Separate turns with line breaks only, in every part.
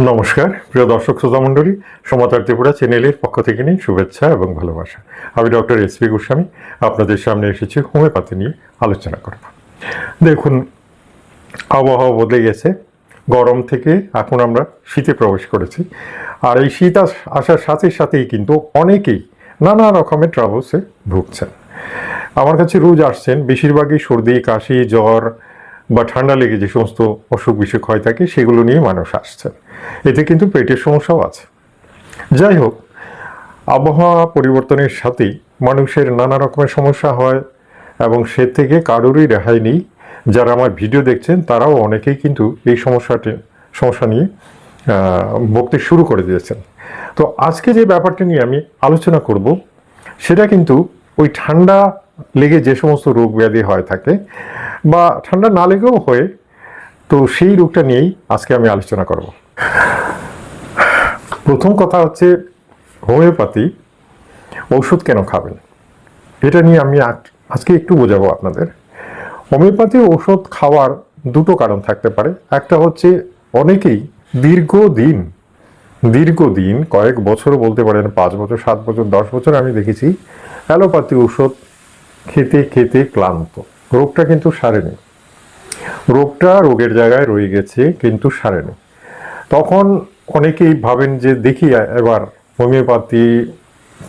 নমস্কার, প্রিয় দর্শক শ্রোতা মণ্ডলী সমাচার ত্রিপুরা চ্যানেলের পক্ষ থেকে নিয়ে শুভেচ্ছা এবং ভালোবাসা। আমি ডক্টর এস পি গোস্বামী, আপনাদের সামনে এসেছি হোমিওপ্যাথি নিয়ে আলোচনা করব। দেখুন, আবহাওয়া বদলে গেছে, গরম থেকে এখন আমরা শীতে প্রবেশ করেছি, আর এই শীত আস- আসার সাথে সাথেই কিন্তু অনেকেই নানা রকমের ট্রাভেলসে ভুগছেন। আমার কাছে রোজ আসছেন, বেশিরভাগই সর্দি, কাশি, জ্বর বা ঠান্ডা লেগে যে সমস্ত অসুখ বিসুখ হয় থাকে, সেগুলো নিয়ে মানুষ আসছেন। এতে কিন্তু পেটের সমস্যাও আছে। যাই হোক, আবহাওয়া পরিবর্তনের সাথেই মানুষের নানা রকমের সমস্যা হয় এবং সে থেকে কারোরই রেহাই নেই। যারা আমার ভিডিও দেখছেন, তারাও অনেকেই কিন্তু এই সমস্যাটি, সমস্যা নিয়ে ভুগতে শুরু করে দিয়েছেন। তো আজকে যে ব্যাপারটা নিয়ে আমি আলোচনা করব, সেটা কিন্তু ওই ঠান্ডা লেগে যে সমস্ত রোগ ব্যাধি হয় থাকে বা ঠান্ডা না লেগেও হয়, তো সেই রোগটা নিয়েই আজকে আমি আলোচনা করব। প্রথম কথা হচ্ছে, হোমিওপ্যাথি ওষুধ কেন খাবেন? এটা নিয়ে আমি আজ- আজকে একটু বোঝাবো আপনাদের। হোমিওপ্যাথি ওষুধ খাওয়ার দুটো কারণ থাকতে পারে। একটা হচ্ছে, অনেকেই দীর্ঘদিন দীর্ঘদিন, কয়েক বছর বলতে পারেন পাঁচ বছর, সাত বছর, দশ বছর আমি দেখেছি, অ্যালোপ্যাথি ওষুধ খেতে খেতে ক্লান্ত। রোগটা কিন্তু সারেনি। রোগটা রোগের জায়গায় রয়ে গেছে, কিন্তু সারেনি। তখন অনেকেই ভাবেন যে, দেখি এবার হোমিওপ্যাথি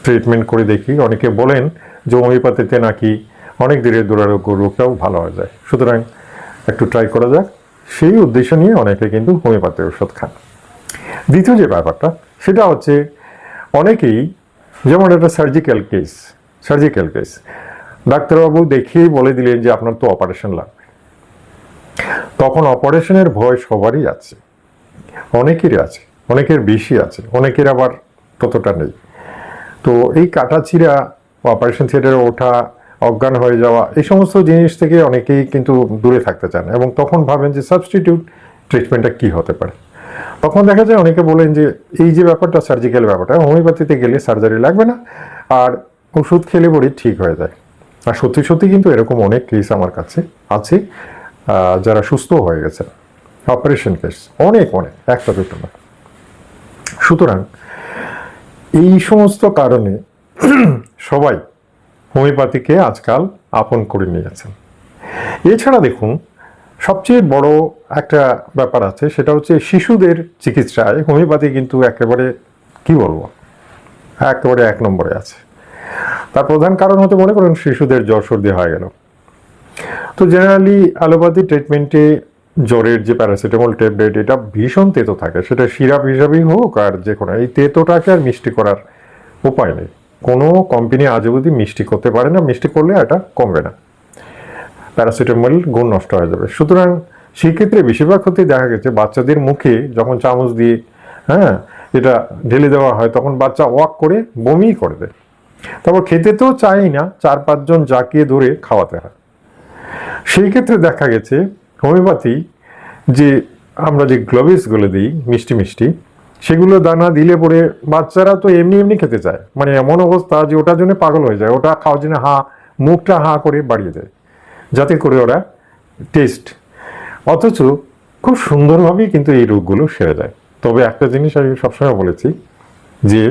ট্রিটমেন্ট করে দেখি। অনেকে বলেন যে, হোমিওপ্যাথিতে নাকি অনেক দিনের দুরারোগ্য রোগটাও ভালো হয়ে যায়। সুতরাং একটু ট্রাই করা যাক। সেই উদ্দেশ্য নিয়ে অনেকে কিন্তু হোমিওপ্যাথি ওষুধ খান। দ্বিতীয় যে ব্যাপারটা, সেটা হচ্ছে অনেকেই যেমন একটা সার্জিক্যাল কেস সার্জিক্যাল কেস ডাক্তারবাবু দেখেই বলে দিলেন যে, আপনার তো অপারেশন লাগবে। তখন অপারেশনের ভয় সবারই আছে। অনেকেরই আছে, অনেকের বেশি আছে, অনেকের আবার ততটা নেই। তো এই কাটা ছিঁড়া অপারেশন থিয়েটারে ওঠা, অজ্ঞান হয়ে যাওয়া, এই সমস্ত জিনিস থেকে অনেকেই কিন্তু দূরে থাকতে চান এবং তখন ভাবেন যে সাবস্টিটিউট ট্রিটমেন্টটা কি হতে পারে। তখন দেখা যায় অনেকে বলেন যে এই যে ব্যাপারটা সার্জিক্যাল ব্যাপারটা, হোমিওপ্যাথিতে গেলে সার্জারি লাগবে না আর ওষুধ খেলে পরে ঠিক হয়ে যায়। আর সত্যি সত্যি কিন্তু এরকম অনেক কেস আমার কাছে আছে যারা সুস্থ হয়ে গেছে অপারেশন কেস, অনেক অনেক, একটা, দুটো না। সুতরাং এই সমস্ত কারণে সবাই হোমিওপ্যাথিকে আজকাল আপন করে নিয়েছেন এছাড়া দেখুন, সবচেয়ে বড় একটা ব্যাপার আছে, সেটা হচ্ছে শিশুদের চিকিৎসায় হোমিওপ্যাথি কিন্তু একেবারে, কি বলব, একেবারে এক নম্বরে আছে। তার প্রধান কারণ হতে মনে করেন, শিশুদের জ্বর সর্দি হয়ে গেল। তো জেনারেলি অ্যালোপ্যাথি ট্রিটমেন্টে জ্বরের যে প্যারাসিটামল ট্যাবলেট এটা ভীষণ তেতো থাকে। সেটা সিরাপ হিসাবেই হোক আর যে কোনো, এই তেতোটাকে আর মিষ্টি করার উপায় নেই। কোনো কোম্পানি আজ অবধি মিষ্টি করতে পারে না, মিষ্টি করলে এটা কমবে না। প্যারাসিটামল গুণ নষ্ট হয়ে যাবে। সুতরাং সেক্ষেত্রে বেশিরভাগ ক্ষেত্রে দেখা গেছে, বাচ্চাদের মুখে যখন চামচ দিয়ে হ্যাঁ এটা ঢেলে দেওয়া হয়, তখন বাচ্চা ওয়াক করে বমি করে দেয়। তারপর খেতে তো চাই না, চার পাঁচজন জাকিয়ে ধরে খাওয়াতে হয়। সেই ক্ষেত্রে দেখা গেছে হোমিওপ্যাথি, যে আমরা যে গ্লোভিসগুলো দিই, মিষ্টি মিষ্টি, সেগুলো দানা দিলে পরে বাচ্চারা তো এমনি এমনি খেতে চায়। মানে এমন অবস্থা যে ওটার জন্য পাগল হয়ে যায়। ওটা খাওয়ার জন্য হা, মুখটা হা করে বাড়িয়ে দেয়। যাতে করে ওরা টেস্ট অথচ খুব সুন্দরভাবেই কিন্তু এই রোগগুলো সেরে যায়। তবে একটা জিনিস আমি সবসময় বলেছি, যে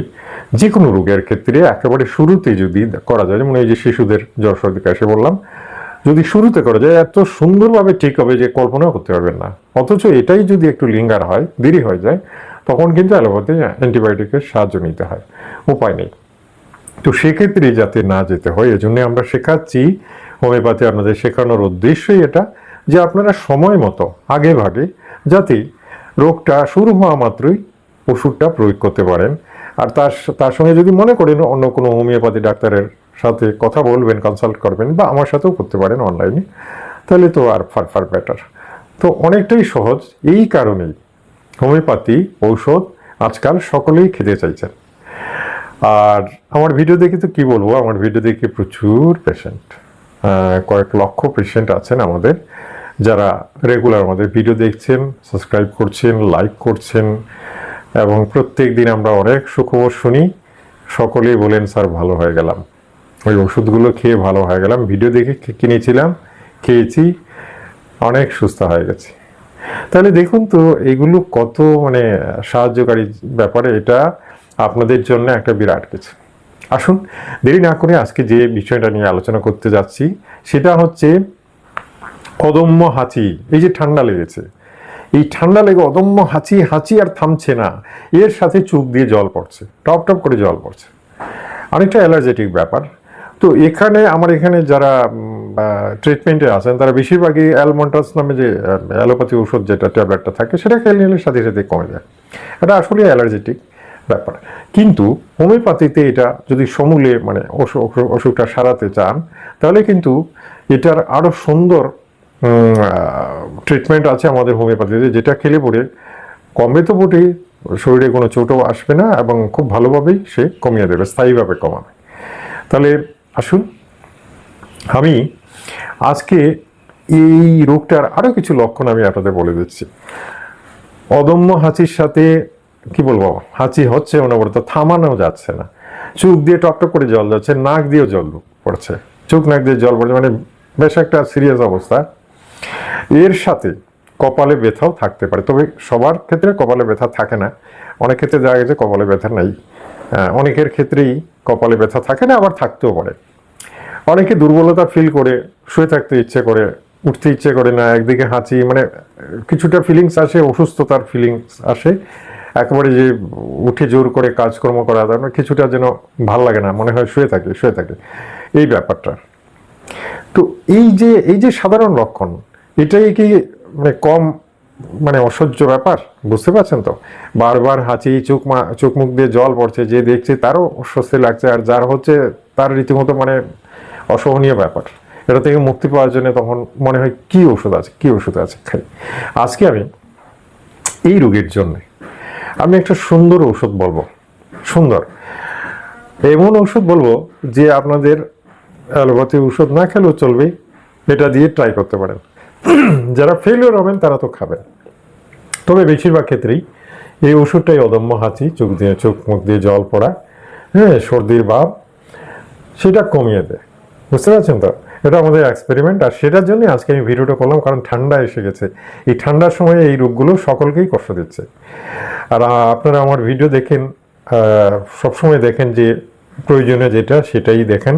যে কোনো রোগের ক্ষেত্রে একেবারে শুরুতে যদি করা যায়, যেমন এই যে শিশুদের জ্বর সর্দি কাশি বললাম যদি শুরুতে করা যায় এত সুন্দরভাবে ঠিক হবে যে কল্পনাও করতে পারবেন না, অথচ এটাই যদি একটু লিঙ্গার হয়, দেরি হয়ে যায়, তখন কিন্তু অ্যালোপ্যাথি অ্যান্টিবায়োটিকের সাহায্য নিতে হয়, উপায় নেই। তো সেক্ষেত্রে যাতে না যেতে হয়, এজন্য আমরা শেখাচ্ছি, হোমিওপ্যাথি আপনাদের শেখানোর উদ্দেশ্যই এটা, যে আপনারা সময় মতো, আগে ভাগে, যাতে রোগটা শুরু হওয়া মাত্রই ওষুধটা প্রয়োগ করতে পারেন। আর তার তার সঙ্গে যদি মনে করেন অন্য কোনো হোমিওপ্যাথি ডাক্তারের সাথে কথা বলবেন কনসাল্ট করবেন বা আমার সাথেও করতে পারেন অনলাইনে তাহলে তো আর ফার ফার বেটার তো অনেকটাই সহজ। এই কারণেই হোমিওপ্যাথি, ঔষধ আজকাল সকলেই খেতে চাইছেন। আর আমার ভিডিও দেখে তো কি বলব? আমার ভিডিও দেখে প্রচুর পেশেন্ট কয়েক লক্ষ পেশেন্ট আছেন আমাদের। যারা রেগুলার আমাদের ভিডিও দেখছেন সাবস্ক্রাইব করছেন লাইক করছেন, এবং প্রত্যেক দিন আমরা অনেক সুখবর শুনি। সকলেই বলেন, স্যার, ভালো হয়ে গেলাম। ওই ওষুধগুলো খেয়ে ভালো হয়ে গেলাম। ভিডিও দেখে কিনেছিলাম, খেয়েছি, অনেক সুস্থ হয়ে গেছি। তাহলে দেখুন তো, এগুলো কত মানে সাহায্যকারী ব্যাপারে এটা আপনাদের জন্য একটা বিরাট কিছু। আসুন, দেরি না করে আজকে যে বিষয়টা নিয়ে আলোচনা করতে যাচ্ছি, সেটা হচ্ছে অদম্য হাঁচি। এই যে ঠান্ডা লেগেছে, এই ঠান্ডা লেগে অদম্য হাঁচি হাঁচি আর থামছে না। এর সাথে চোখ দিয়ে জল পড়ছে, টপ টপ করে জল পড়ছে। অনেকটা অ্যালার্জেটিক ব্যাপার। তো এখানে আমার এখানে যারা ট্রিটমেন্টে আছেন, তারা বেশিরভাগই অ্যালমন্টাস নামে যে অ্যালোপ্যাথি ওষুধ যেটা ট্যাবলেটটা থাকে, সেটা খেলে নিলে সাথে সাথে কমে যায়। এটা আসলে অ্যালার্জেটিক ব্যাপার। কিন্তু হোমিওপ্যাথিতে এটা যদি সমূলে মানে অসু- অসু- অসুখটা সারাতে চান, তাহলে কিন্তু এটার আরও সুন্দর ট্রিটমেন্ট আছে আমাদের হোমিওপ্যাথিতে, যেটা খেলে পরে কমবে তো বটেই, শরীরে কোনো চোটও আসবে না এবং খুব ভালোভাবেই সে কমিয়ে দেবে, স্থায়ীভাবে কমাবে। তাহলে আসুন। আমি আজকে এই রোগটার আরও কিছু লক্ষণ আমি আপনাদের বলে দিচ্ছি। অদম্য হাঁচির সাথে কি বলব? হাঁচি হচ্ছে অনবরত, থামানো যাচ্ছে না। চোখ দিয়ে টপটপ করে জল যাচ্ছে, নাক দিয়েও জল পড়ছে। চোখ, নাক দিয়ে জল পড়ছে মানে বেশ একটা সিরিয়াস অবস্থা। এর সাথে কপালে ব্যথাও থাকতে পারে, তবে সবার ক্ষেত্রে কপালে ব্যথা থাকে না। অনেক ক্ষেত্রে দেখা গেছে কপালে ব্যথা নাই। অনেকের ক্ষেত্রেই কপালে ব্যথা থাকে না, আবার থাকতেও পারে। অনেকে দুর্বলতা ফিল করে, শুয়ে থাকতে ইচ্ছে করে, উঠতে ইচ্ছে করে না, একদিকে হাঁচি মানে কিছুটা ফিলিংস আসে, অসুস্থতার ফিলিংস আসে। একেবারে যে উঠে জোর করে কাজকর্ম করা, তার মানে কিছুটা যেন ভালো লাগে না, মনে হয় শুয়ে থাকে শুয়ে থাকে। এই ব্যাপারটা। তো এই যে এই যে সাধারণ লক্ষণ, এটাই কি মানে কম মানে অসহ্য ব্যাপার, বুঝতে পারছেন তো? বারবার হাঁচি, চোখ মা, চোখ মুখ দিয়ে জল পড়ছে, যে দেখছে তারও অস্বস্তি লাগছে, আর যার হচ্ছে তার রীতিমতো মানে অসহনীয় ব্যাপার। এটা থেকে মুক্তি পাওয়ার জন্য তখন মনে হয় কি ওষুধ আছে, কি ওষুধ আছে খাই আজকে আমি এই রোগের জন্য আমি একটা সুন্দর ওষুধ বলব, সুন্দর। এমন ওষুধ বলব যে আপনাদের অ্যালোপ্যাথি ওষুধ না খেলেও চলবে, এটা দিয়ে ট্রাই করতে পারেন। যারা ফেলিওর হবেন, তারা তো খাবেন। তবে বেশিরভাগ ক্ষেত্রেই এই ওষুধটাই অদম্য হাঁচি, চোখ দিয়ে চোখ, মুখ দিয়ে জল পড়া হ্যাঁ সর্দির ভাব, সেটা কমিয়ে দেয়। বুঝতে পারছেন তো? এটা আমাদের এক্সপেরিমেন্ট আর সেটার জন্য আজকে আমি ভিডিওটা করলাম, কারণ ঠান্ডা এসে গেছে। এই ঠান্ডার সময়ে এই রোগগুলো সকলকেই কষ্ট দিচ্ছে। আর আপনারা আমার ভিডিও দেখেন সবসময় দেখেন যে প্রয়োজনে যেটা, সেটাই দেখেন।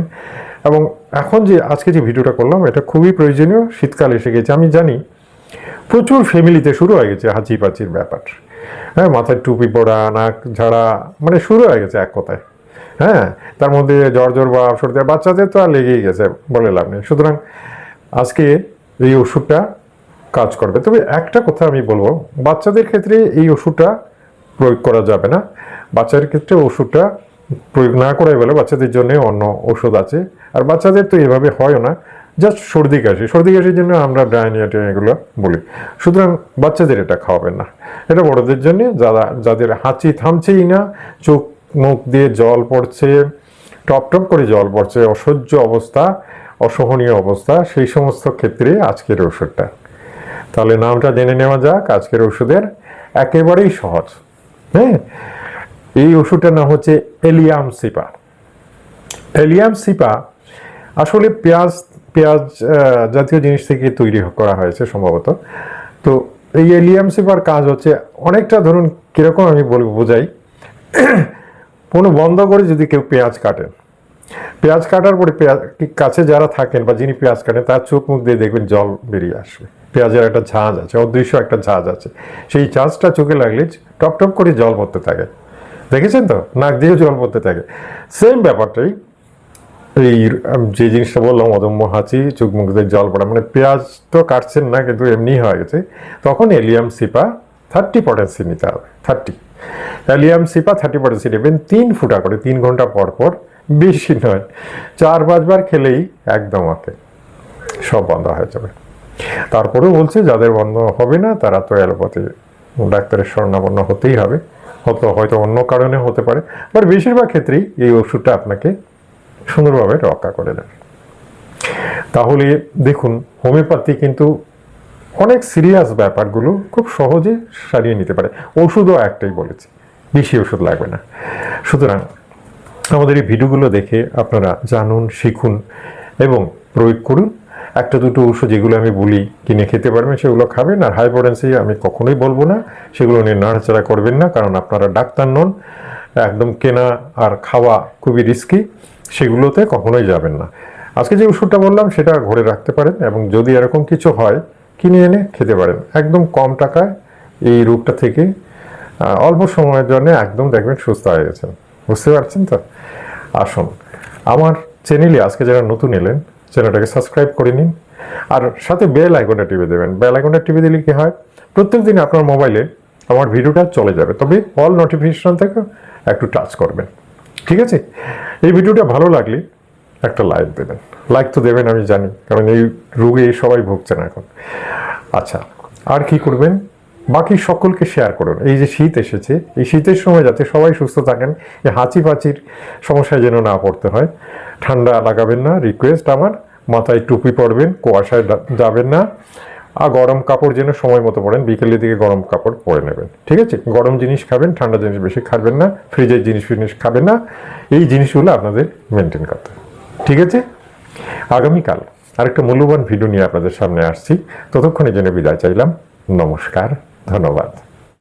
এবং এখন যে আজকে যে ভিডিওটা করলাম, এটা খুবই প্রয়োজনীয়, শীতকাল এসে গেছে, আমি জানি। প্রচুর ফ্যামিলিতে শুরু হয়ে গেছে হাঁচি পাচির ব্যাপার। হ্যাঁ মাথায় টুপি পরা, নাক ঝাড়া মানে শুরু হয়ে গেছে এক কথায়। হ্যাঁ তার মধ্যে জ্বর জ্বর বা সর্দি বাচ্চাদের তো আর লেগেই গেছে, বলে লাভ নেই। সুতরাং আজকে এই ওষুধটা কাজ করবে। তবে একটা কথা আমি বলব, বাচ্চাদের ক্ষেত্রে এই ওষুধটা প্রয়োগ করা যাবে না। বাচ্চাদের ক্ষেত্রে ওষুধটা প্রয়োগ না করাই বলে বাচ্চাদের জন্য অন্য ওষুধ আছে। আর বাচ্চাদের তো এভাবে হয়ও না। জাস্ট সর্দি কাশি। সর্দি কাশির জন্য আমরা ডায়নিয়াটা এগুলো বলি। সুতরাং বাচ্চাদের এটা খাওয়াবেন না। এটা বড়দের জন্য। যারা, যাদের হাঁচি থামছেই না, চোখ মুখ দিয়ে জল পড়ছে, টপ টপ করে জল পড়ছে, অসহ্য অবস্থা, অসহনীয় অবস্থা, সেই সমস্ত ক্ষেত্রে আজকের ওষুধটা তাহলে নামটা জেনে নেওয়া যাক। আজকের ওষুধের একেবারেই সহজ। হ্যাঁ? এই ওষুধটার নাম হচ্ছে এলিয়াম সিপা। এলিয়াম সিপা আসলে পেঁয়াজ পেঁয়াজ জাতীয় জিনিস থেকে তৈরি করা হয়েছে সম্ভবত। তো এই এলিয়াম সিপার কাজ হচ্ছে অনেকটা ধরুন কীরকম আমি বলব বোঝাই। কোনো বন্ধ করে যদি কেউ পেঁয়াজ কাটেন পেঁয়াজ কাটার পরে পেঁয়াজ কাছে যারা থাকেন বা যিনি পেঁয়াজ কাটেন, তার চোখ মুখ দিয়ে দেখবেন জল বেরিয়ে আসবে। পেঁয়াজের একটা ঝাঁজ আছে, অদৃশ্য একটা ঝাঁজ আছে। সেই ঝাঁজটা চোখে লাগলে টপ টপ করে জল পড়তে থাকে। দেখেছেন তো? নাক দিয়ে জল পড়তে থাকে। সেম ব্যাপারটাই। এই যে জিনিসটা বললাম, অদম্য হাঁচি, চোখ মুখ দিয়ে জল পড়া মানে পেঁয়াজ তো কাটছেন না, কিন্তু এমনি হয়ে গেছে। তখন এলিয়াম সিপা থার্টি পটেন্সি নিতে হবে thirty allium cepa thirty potency নেবেন তিন ফুটা করে, তিন ঘণ্টা পর পর, বেশি নয়। চার পাঁচবার খেলেই একদম ওকে সব বন্ধ হয়ে যাবে। তারপরেও বলছে, যাদের বন্ধ হবে না, তারা তো অ্যালোপ্যাথি, ডাক্তারের স্বর্ণাপন্ন হতেই হবে। হয়তো হয়তো অন্য কারণে হতে পারে বাট বেশিরভাগ ক্ষেত্রেই এই ওষুধটা আপনাকে সুন্দরভাবে রক্ষা করে দেবে। তাহলে দেখুন, হোমিওপ্যাথি কিন্তু অনেক সিরিয়াস ব্যাপারগুলো খুব সহজে সারিয়ে নিতে পারে। ওষুধও একটাই বলেছি, বেশি ওষুধ লাগবে না। সুতরাং আমাদের এই ভিডিওগুলো দেখে আপনারা জানুন, শিখুন এবং প্রয়োগ করুন। একটা দুটো ওষুধ যেগুলো আমি বলি, কিনে খেতে পারবেন, সেগুলো খাবেন, আর হাইপোটেন্সি আমি কখনোই বলব না। সেগুলো নিয়ে নাড়াচাড়া করবেন না, কারণ আপনারা ডাক্তার নন, একদম কেনা আর খাওয়া খুবই রিস্কি সেগুলোতে কখনোই যাবেন না। আজকে যে ওষুধটা বললাম, সেটা ঘরে রাখতে পারেন, এবং যদি এরকম কিছু হয়, কিনে এনে খেতে পারেন। একদম কম টাকায় এই রোগটা থেকে অল্প সময়ের জন্য একদম দেখবেন সুস্থ হয়ে গেছেন। বুঝতে পারছেন তো? আসুন, আমার চ্যানেলে আজকে যারা নতুন এলেন চ্যানেলটাকে সাবস্ক্রাইব করে নিন। আর সাথে বেল আইকনটা টিপে দেবেন। বেল আইকনটা টিপে দিলে কী হয়? প্রত্যেক দিন আপনার মোবাইলে আমার ভিডিওটা চলে যাবে। তবে অল নোটিফিকেশন থেকে একটু টাচ করবেন। ঠিক আছে? এই ভিডিওটা ভালো লাগলে একটা লাইক দেবেন। লাইক তো দেবেন, আমি জানি। কারণ এই রোগে সবাই ভুগছেন এখন। আচ্ছা আর কি করবেন? বাকি সকলকে শেয়ার করুন। এই যে শীত এসেছে, এই শীতের সময় যাতে সবাই সুস্থ থাকেন, এই হাঁচি পাচির সমস্যায় যেন না পড়তে হয় ঠান্ডা লাগাবেন না রিকোয়েস্ট আমার, মাথায় টুপি পরবেন, কুয়াশায় যাবেন না, আর গরম কাপড় যেন সময় মতো পরেন, বিকেলের দিকে গরম কাপড় পরে নেবেন, ঠিক আছে? গরম জিনিস খাবেন, ঠান্ডা জিনিস বেশি খাবেন না ফ্রিজের জিনিস ফিনিস খাবেন না, এই জিনিসগুলো আপনাদের মেনটেন করতে ঠিক আছে? আগামীকাল আরেকটা মূল্যবান ভিডিও নিয়ে আপনাদের সামনে আসছি ততক্ষণে জন্য বিদায় চাইলাম, নমস্কার, ধন্যবাদ।